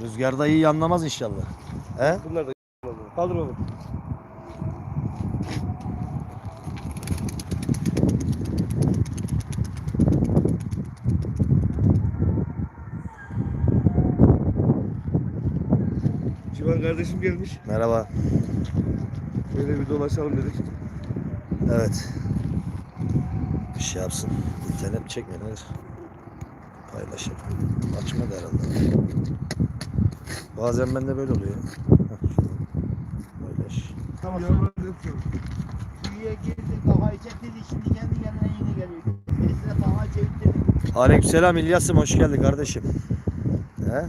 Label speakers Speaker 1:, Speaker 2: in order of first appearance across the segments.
Speaker 1: Rüzgarda iyi anlamaz inşallah. He?
Speaker 2: Bunlar da Kaldır oğlum. Civan kardeşim gelmiş.
Speaker 1: Merhaba.
Speaker 2: Böyle bir dolaşalım dedik.
Speaker 1: Evet. Bir şey yapsın. İnternet çekmiyor? Hayır. Paylaşım. Açmadı herhalde. Bazen bende böyle oluyor. Paylaş.
Speaker 3: Tamam.
Speaker 2: Yavrular yapıyorum.
Speaker 3: Kuyuya girdi, kafayı çekti, şimdi kendi kendine yine geliyor. Birisine kafayı çekti.
Speaker 1: Aleykümselam İlyas'ım hoş geldin kardeşim. He?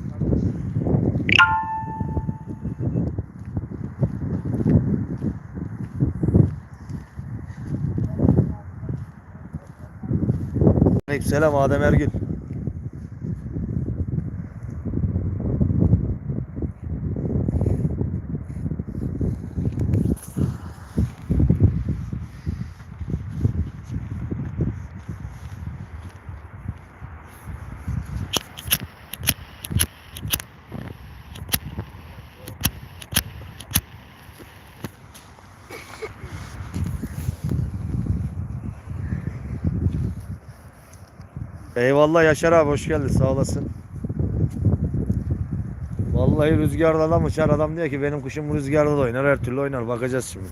Speaker 1: Aleykümselam Adem Ergül. Eyvallah Yaşar abi hoş geldin sağ olasın. Vallahi rüzgarda da mı çar adam diyor ki benim kuşum rüzgarda da oynar her türlü oynar bakacağız şimdi.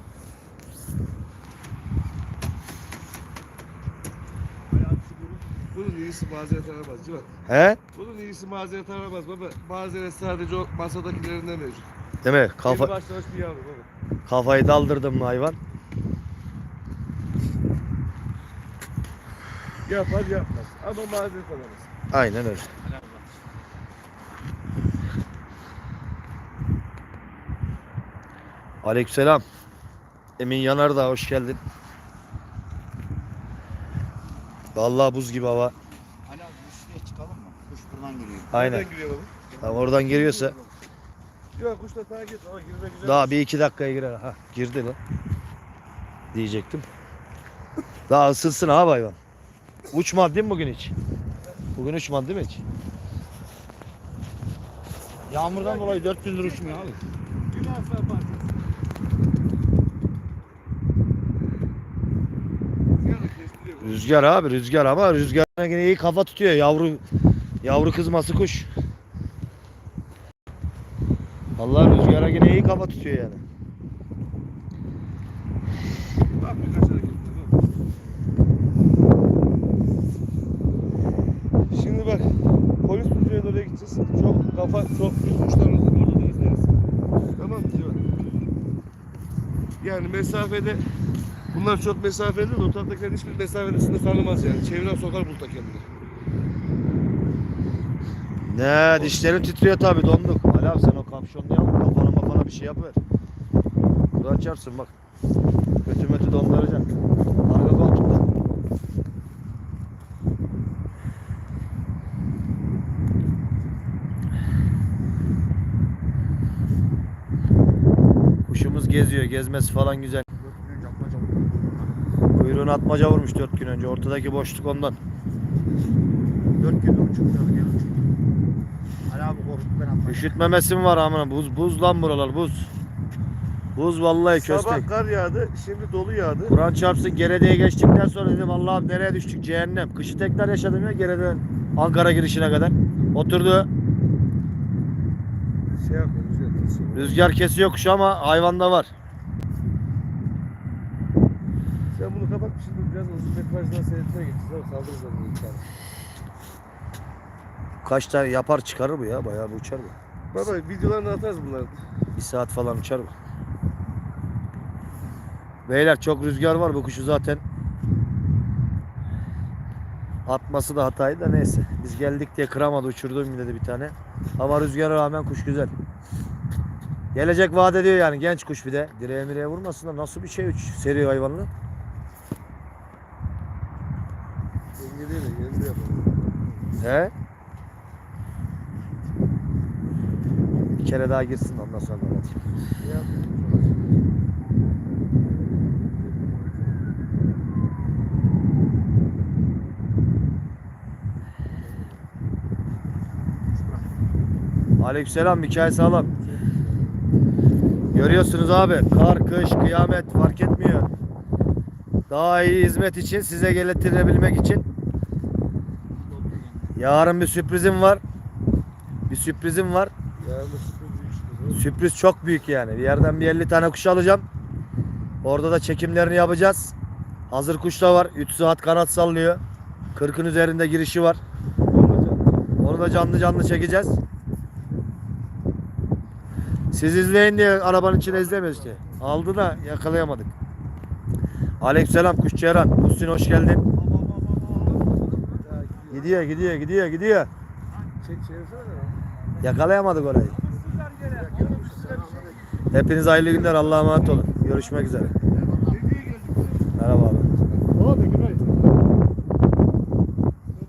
Speaker 2: Bunun iyisi mazeret aramaz Civan.
Speaker 1: He?
Speaker 2: Bunun iyisi mazeret aramaz baba. Mazeret sadece o masadakilerinden mevcut.
Speaker 1: Değil mi?
Speaker 2: Kafa...
Speaker 1: Kafa,
Speaker 2: başlamış bir yavru baba.
Speaker 1: kafayı daldırdım mı hayvan?
Speaker 2: Yapar yapmaz. Ama mazeret aramaz.
Speaker 1: Aynen öyle. Aleykümselam. Emin Yanardağ hoş geldin. Vallahi buz gibi hava.
Speaker 3: Hani abi üstüne çıkalım mı? Kuş buradan giriyor.
Speaker 1: Aynen.
Speaker 2: Nereden giriyor baba?
Speaker 1: Tamam, oradan giriyorsa
Speaker 2: Yok kuşla takip ama girme güzel.
Speaker 1: daha bir iki dakikaya girer. Ha girdi lan. Diyecektim. Daha ısınsın ha hayvan. Uçmadı değil mi bugün hiç? Bugün uçmadı değil mi hiç?
Speaker 3: Yağmurdan dolayı 4 gündür uçmuyor abi.
Speaker 2: Rüzgar
Speaker 1: abi rüzgar ama rüzgar yine iyi kafa tutuyor yavru yavru kızması kuş. Allah rüzgara yine iyi kafa tutuyor yani.
Speaker 2: Bak hareket ediyor, bak. Bak polis tutucuya doğru gideceğiz. Çok kafa çok kuşlar olur. Orada da izleriz. Tamam mı Civan? Yani mesafede bunlar çok mesafeli de o taraftakilerin hiçbir mesafede sınır tanımaz yani. Çeviren sokar bulta kendini.
Speaker 1: Ne dişlerin titriyor tabi donduk. Ali abi sen o kapşonlu yap kafana mafana bir şey yapıver. Bunu açarsın bak. Kötü mötü donduracak. Geziyor. Gezmesi falan güzel. Kuyruğunu atmaca vurmuş 4 gün önce. Ortadaki boşluk ondan.
Speaker 3: 4 gündür uçmuyor. Gel uçuyor. Ali abi korktu ben atmayayım.
Speaker 1: Üşütmemesi mi var amına? Buz buz lan buralar buz. Buz vallahi köstek.
Speaker 2: Sabah kar yağdı, şimdi dolu yağdı.
Speaker 1: Kur'an çarpsın Gerede'ye geçtikten sonra dedim Allah'ım nereye düştük cehennem. Kışı tekrar yaşadım ya Gerede'den Ankara girişine kadar. Oturdu.
Speaker 2: Şey yapıyor, rüzgar kesiyor
Speaker 1: kuşu ama hayvanda var.
Speaker 2: Sen bunu kapat, şimdi biraz uzun metrajdan seyretmeye gideceğiz ama kaldırırız onu tane.
Speaker 1: Kaç tane yapar çıkarır bu ya bayağı bir uçar bu.
Speaker 2: Baba videolarını atarız bunları.
Speaker 1: Bir saat falan uçar bu. Beyler çok rüzgar var bu kuşu zaten. Atması da hataydı da neyse. Biz geldik diye kıramadı uçurduğum dedi bir tane. Ama rüzgara rağmen kuş güzel. Gelecek vaat ediyor yani genç kuş bir de. Direğe mireğe vurmasın da nasıl bir şey uç seri hayvanlı.
Speaker 2: Denge değil de kendi yapalım.
Speaker 1: He? Bir kere daha girsin ondan sonra anlatayım. Aleykümselam Mikail sağlam. Görüyorsunuz abi kar, kış, kıyamet fark etmiyor. Daha iyi hizmet için size getirebilmek için yarın bir sürprizim var. Bir sürprizim var.
Speaker 2: Sürpriz. Sürpriz
Speaker 1: çok büyük yani. Bir yerden bir 50 tane kuş alacağım. Orada da çekimlerini yapacağız. Hazır kuş da var. 3 saat kanat sallıyor. 40'ın üzerinde girişi var. Onu da canlı canlı çekeceğiz. Siz izleyin diye arabanın içine izlemiyoruz işte. Aldı da yakalayamadık. Aleykümselam Kuşçu Eren. Muhsin hoş geldin. Gidiyor gidiyor gidiyor gidiyor. Yakalayamadık orayı. Hepiniz hayırlı günler. Allah'a emanet olun. Görüşmek üzere.